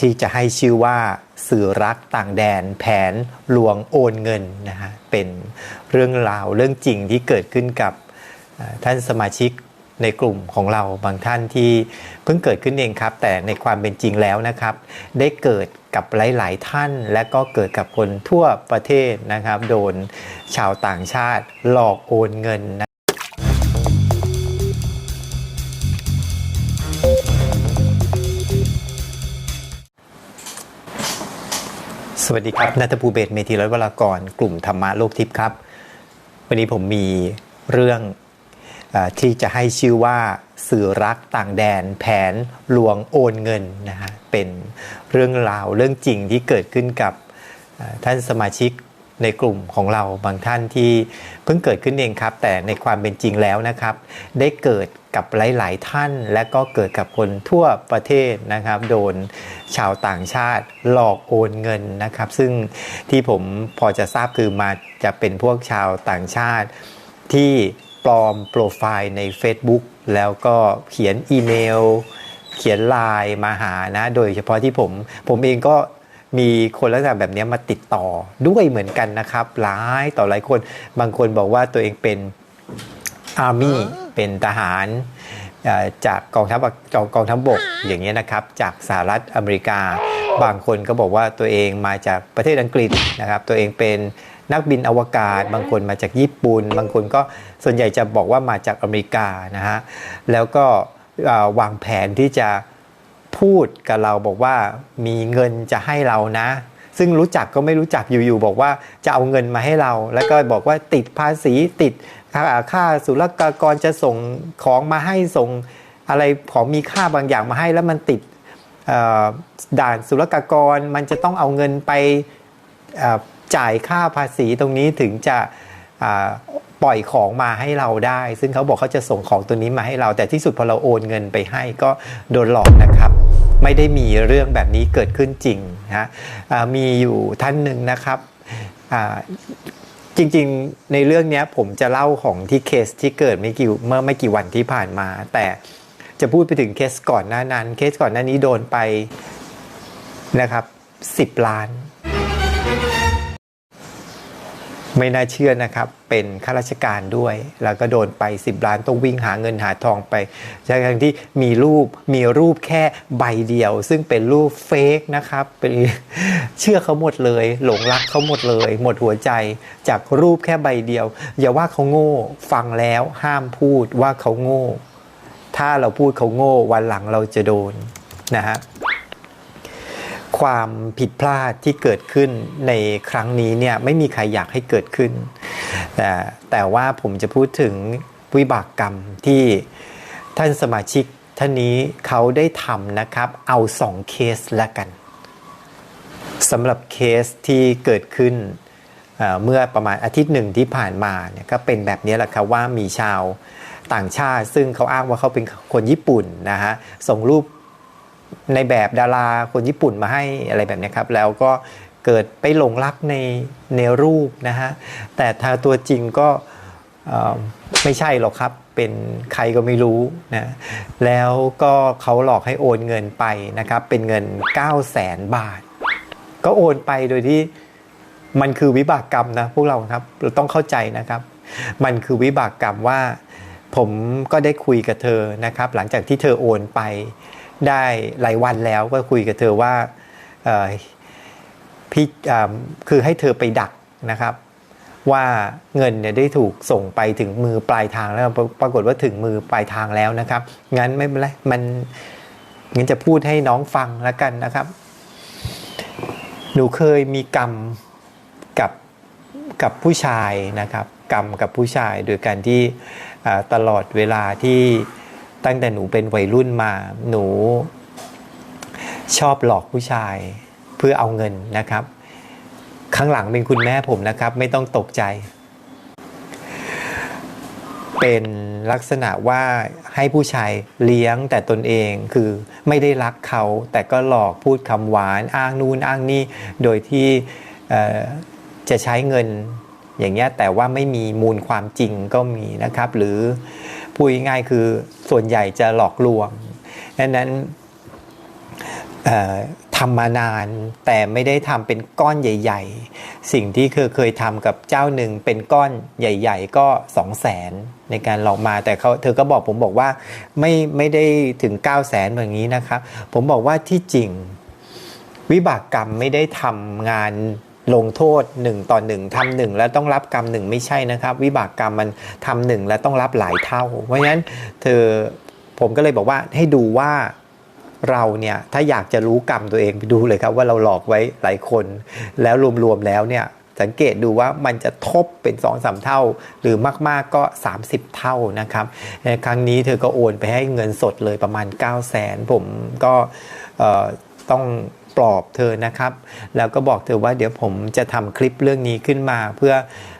ที่จะให้ชื่อว่าสื่อรักต่างแดน แผนลวงโอนเงินนะฮะเป็นเรื่องราวเรื่องจริงที่เกิดขึ้นกับท่านสมาชิกในกลุ่มของเราบางท่านที่เพิ่งเกิดขึ้นเองครับ แต่ในความเป็นจริงแล้วนะครับ ได้เกิดกับหลาย ๆ ท่าน และก็เกิดกับคนทั่วประเทศนะครับ โดนชาวต่างชาติหลอกโอนเงินนะ สวัสดีครับนัทภูเบศเมธีรัตวรากรกลุ่มธรรมะโลกทิพย์ครับ วันนี้ผมมีเรื่องอที่จะให้ชื่อว่าสื่อรักต่างแดน แผนลวงโอนเงินนะฮะเป็นเรื่องราวเรื่องจริงที่เกิดขึ้นกับท่านสมาชิก ในกลุ่มของเราบางท่านที่เพิ่งเกิดขึ้นเองครับ แต่ในความเป็นจริงแล้วนะครับ ได้เกิดกับหลาย ๆ ท่าน และก็เกิดกับคนทั่วประเทศนะครับ โดนชาวต่างชาติหลอกโอนเงินนะครับ ซึ่งที่ผมพอจะทราบคือมาจะเป็นพวกชาวต่างชาติ ที่ปลอมโปรไฟล์ใน Facebook แล้วก็เขียนอีเมล เขียนไลน์มาหานะ โดยเฉพาะที่ผม ผมเองก็ มีคนลักษณะแบบนี้มาติดต่อด้วยเหมือนกันนะครับ หลายต่อหลายคน บางคนบอกว่าตัวเองเป็นอาร์มี่เป็นทหารเอ่อจากกองทัพอากกองกองทัพบกอย่างนี้ยนะครับ จากสหรัฐอเมริกา บางคนก็บอกว่าตัวเองมาจากประเทศอังกฤษนะครับ ตัวเองเป็นนักบินอวกาศ บางคนมาจากญี่ปุ่น บางคนก็ส่วนใหญ่จะบอกว่ามาจากอเมริกานะฮะแล้วก็เอ่อวางแผนที่จะ พูดกับเราบอกว่ามีเงินจะให้เรานะ ซึ่งรู้จักก็ไม่รู้จักอยู่ๆบอกว่าจะเอาเงินมาให้เรา แล้วก็บอกว่าติดภาษีติดค่าศุลกากรจะส่งของมาให้ส่งอะไรของมีค่าบางอย่างมาให้แล้วมันติดด่านศุลกากรมันจะต้องเอาเงินไปจ่ายค่าภาษีตรงนี้ถึงจะปล่อยของมาให้เราได้ ซึ่งเขาบอกเขาจะส่งของตัวนี้มาให้เรา แต่ที่สุดพอเราโอนเงินไปให้ก็โดนหลอกนะครับ ไม่ได้มีเรื่องแบบนี้เกิดขึ้นจริงนะมีอยู่ท่านหนึ่งนะครับจริงๆ ในเรื่องนี้ผมจะเล่าของที่เคสที่เกิดไม่กี่เมื่อไม่กี่วันที่ผ่านมา แต่จะพูดไปถึงเคสก่อนหน้านั้น เคสก่อนหน้านี้โดนไปนะครับ 10 ล้าน ไม่น่าเชื่อนะครับ เป็นข้าราชการด้วย แล้วก็โดนไป 10 ล้านต้องวิ่งหาเงินหาทองไปทั้งที่มีรูปมีรูปแค่ใบเดียว ซึ่งเป็นรูปเฟกนะครับเป็นเชื่อเขาหมดเลย หลงรักเขาหมดเลย หมดหัวใจจากรูปแค่ใบเดียว อย่าว่าเขาโง่ฟังแล้วห้ามพูดว่าเขาโง่ ถ้าเราพูดเขาโง่วันหลังเราจะโดนนะฮะ ความผิดพลาดที่เกิดขึ้นในครั้งนี้เนี่ยไม่มีใครอยากให้เกิดขึ้น แต่แต่ว่าผมจะพูดถึงวิบากกรรมที่ท่านสมาชิกท่านนี้เขาได้ทำนะครับเอาสองเคสละกันสำหรับเคสที่เกิดขึ้นเอ่อเมื่อประมาณอาทิตย์หนึ่งที่ผ่านมาเนี่ยก็เป็นแบบนี้แหละครับว่ามีชาวต่างชาติ ซึ่งเขาอ้างว่าเขาเป็นคนญี่ปุ่นนะฮะส่งรูป ในแบบดาราคนญี่ปุ่นมาให้อะไรแบบนี้ครับแล้วก็เกิดไปหลงรักในในรูปนะฮะแต่ถ้าตัวจริงก็ไม่ใช่หรอกครับเป็นใครก็ไม่รู้นะแล้วก็เขาหลอกให้โอนเงินไปนะครับเป็นเงิน 9 0 0แสนบาท ก็โอนไปโดยที่มันคือวิบากกรรมนะพวกเราครับเราต้องเข้าใจนะครับ มันคือวิบากกรรมว่าผมก็ได้คุยกับเธอนะครับ หลังจากที่เธอโอนไป ได้หลายวันแล้วก็คุยกับเธอว่าพี่คือให้เธอไปดักนะครับ ว่าเงินเนี่ยได้ถูกส่งไปถึงมือปลายทางแล้ว ปรากฏว่าถึงมือปลายทางแล้วนะครับ งั้นไม่เป็นไรมันงั้นจะพูดให้น้องฟังแล้วกันนะครับ หนูเคยมีกรรมกับกับผู้ชายนะครับ กรรมกับผู้ชายโดยการที่ตลอดเวลาที่ ตั้งแต่หนูเป็นวัยรุ่นมา หนูชอบหลอกผู้ชายเพื่อเอาเงินนะครับ ข้างหลังเป็นคุณแม่ผมนะครับ ไม่ต้องตกใจ เป็นลักษณะว่าให้ผู้ชายเลี้ยงแต่ตนเองคือไม่ได้รักเขา แต่ก็หลอกพูดคำหวานอ้างนู่นอ้างนี่ โดยที่จะใช้เงินอย่างเงี้ยแต่ว่าไม่มีมูลความจริงก็มีนะครับ หรือ พูดง่ายคือส่วนใหญ่จะหลอกลวงดังนั้นทำมานานแต่ไม่ได้ทำเป็นก้อนใหญ่ ๆ สิ่งที่เคยเคยทำกับเจ้าหนึ่งเป็นก้อนใหญ่ ๆ ก็2 0 0แสนในการหลอกมาแต่เขาเธอก็บอกผมบอกว่าไม่ไม่ได้ถึง 9 0 0แสนแบบนี้นะครับ ผมบอกว่าที่จริง วิบากกรรมไม่ได้ทำงาน ลงโทษหนึ่งต่อหนึ่งทำหนึ่งแล้วต้องรับกรรมหนึ่งไม่ใช่นะครับ วิบากกรรมมันทำหนึ่งแล้วต้องรับหลายเท่า เพราะฉะนั้นเธอผมก็เลยบอกว่าให้ดูว่าเราเนี่ยถ้าอยากจะรู้กรรมตัวเองไปดูเลยครับ ว่าเราหลอกไว้หลายคน แล้วรวมๆแล้วเนี่ยสังเกตดูว่ามันจะทบเป็น2อสเท่า หรือมากๆก็ 30 เท่านะครับในครั้งนี้เธอก็โอนไปให้เงินสดเลยประมาณ 9 0 0แสนผมก็ต้อง ปลอบเธอนะครับ แล้วก็บอกเธอว่าเดี๋ยวผมจะทำคลิปเรื่องนี้ขึ้นมา เพื่อ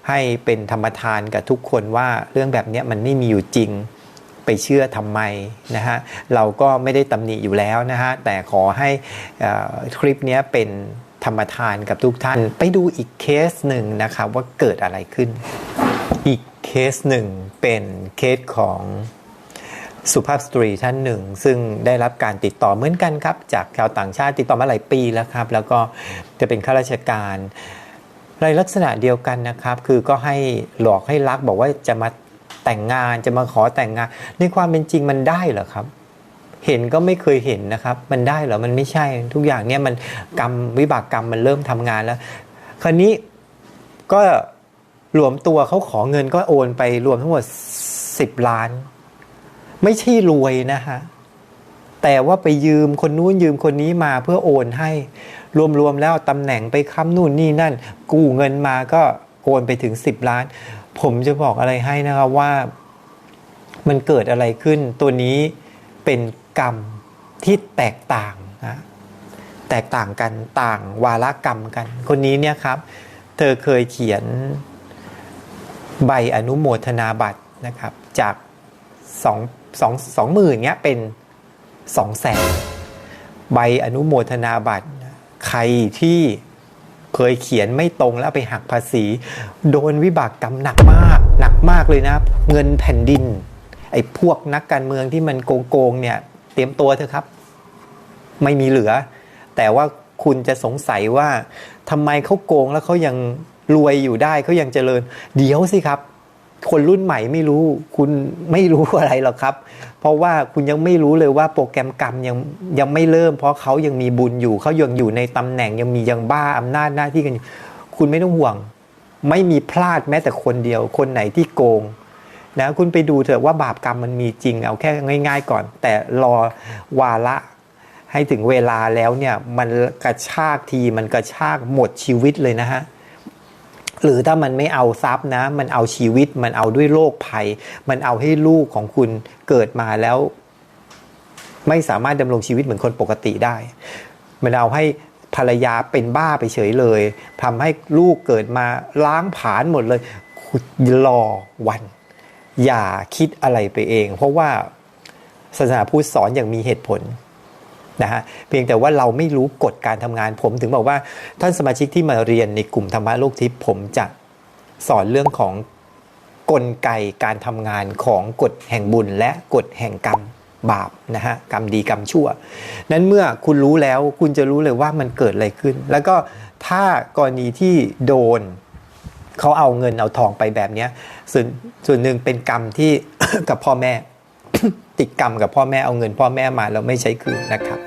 ให้เป็นธรรมทานกับทุกคนว่าเรื่องแบบนี้มันไม่มีอยู่จริงไปเชื่อทำไมนะฮะเราก็ไม่ได้ตำหนิอยู่แล้วนะฮะแต่ขอให้คลิปนี้เป็นธรรมทานกับทุกท่าน ไปดูอีกเคสหนึ่งนะครับว่าเกิดอะไรขึ้น อีกเคสหนึ่งเป็นเคสของ สุภาพสตรีท่านหนึ่ง ซึ่งได้รับการติดต่อเหมือนกันครับ จากชาวต่างชาติติดต่อมาหลายปีแล้วครับ แล้วก็จะเป็นข้าราชการในลักษณะเดียวกันนะครับ คือก็ให้หลอกให้รักบอกว่าจะมาแต่งงานจะมาขอแต่งงาน ในความเป็นจริงมันได้เหรอครับ เห็นก็ไม่เคยเห็นนะครับ มันได้เหรอมันไม่ใช่ทุกอย่างเนี่ยมันกรรมวิบากกรรมมันเริ่มทำงานแล้ว คราวนี้ก็รวมตัวเขาขอเงินก็โอนไปรวมทั้งหมด 10 ล้าน ไม่ใช่รวยนะฮะแต่ว่าไปยืมคนนู้นยืมคนนี้มาเพื่อโอนให้ รวมๆแล้วตำแหน่งไปค้ำนู่นนี่นั่น กู้เงินมาก็โอนไปถึง 10 ล้าน ผมจะบอกอะไรให้นะครับว่ามันเกิดอะไรขึ้น ตัวนี้เป็นกรรมที่แตกต่างนะแตกต่างกันต่างวาระกรรมกัน คนนี้เนี่ยครับ เธอเคยเขียนใบอนุโมทนาบัตรนะครับ จาก สองสองสองหมื่นเนี้ยเป็นสองแสนใบอนุโมทนาบัตร ใครที่เคยเขียนไม่ตรงแล้วไปหักภาษี โดนวิบากกรรมหนักมาก หนักมากเลยนะ เงินแผ่นดิน ไอ้พวกนักการเมืองที่มันโกงๆเนี่ย เตรียมตัวเถอะครับ ไม่มีเหลือ แต่ว่าคุณจะสงสัยว่าทำไมเขาโกงแล้วเขายังรวยอยู่ได้เขายังเจริญ เดี๋ยวสิครับ คนรุ่นใหม่ไม่รู้ คุณไม่รู้อะไรหรอกครับ เพราะว่าคุณยังไม่รู้เลยว่าโปรแกรมกรรมยังยังไม่เริ่ม เพราะเขายังมีบุญอยู่เขายังอยู่ในตำแหน่งยังมียังบ้าอำนาจหน้าที่กันอยู่คุณไม่ต้องห่วง ไม่มีพลาดแม้แต่คนเดียว คนไหนที่โกงนะคุณไปดูเถอะว่าบาปกรรมมันมีจริงเอาแค่ง่าย ๆ ก่อน แต่รอวาระให้ถึงเวลาแล้วเนี่ยมันกระชากทีมันกระชากหมดชีวิตเลยนะฮะ หรือถ้ามันไม่เอาทรัพย์นะ มันเอาชีวิตมันเอาด้วยโรคภัย มันเอาให้ลูกของคุณเกิดมาแล้ว ไม่สามารถดำรงชีวิตเหมือนคนปกติได้ มันเอาให้ภรรยาเป็นบ้าไปเฉยเลยทำให้ลูกเกิดมาล้างผลาญหมดเลยรอวัน อย่าคิดอะไรไปเอง เพราะว่าศาสนาพุทธสอนอย่างมีเหตุผล นะฮะเพียงแต่ว่าเราไม่รู้กฎการทำงานผมถึงบอกว่าท่านสมาชิกที่มาเรียนในกลุ่มธรรมะโลกทิพย์ผมจะสอนเรื่องของกลไกการทำงานของกฎแห่งบุญและกฎแห่งกรรมบาปนะฮะกรรมดีกรรมชั่ว นั้นเมื่อคุณรู้แล้วคุณจะรู้เลยว่ามันเกิดอะไรขึ้น แล้วก็ถ้ากรณีที่โดนเขาเอาเงินเอาทองไปแบบนี้ส่วนส่วนหนึ่งเป็นกรรมที่กับพ่อแม่ ติดกรรมกับพ่อแม่เอาเงินพ่อแม่มาแล้วไม่ใช้คืนนะครับ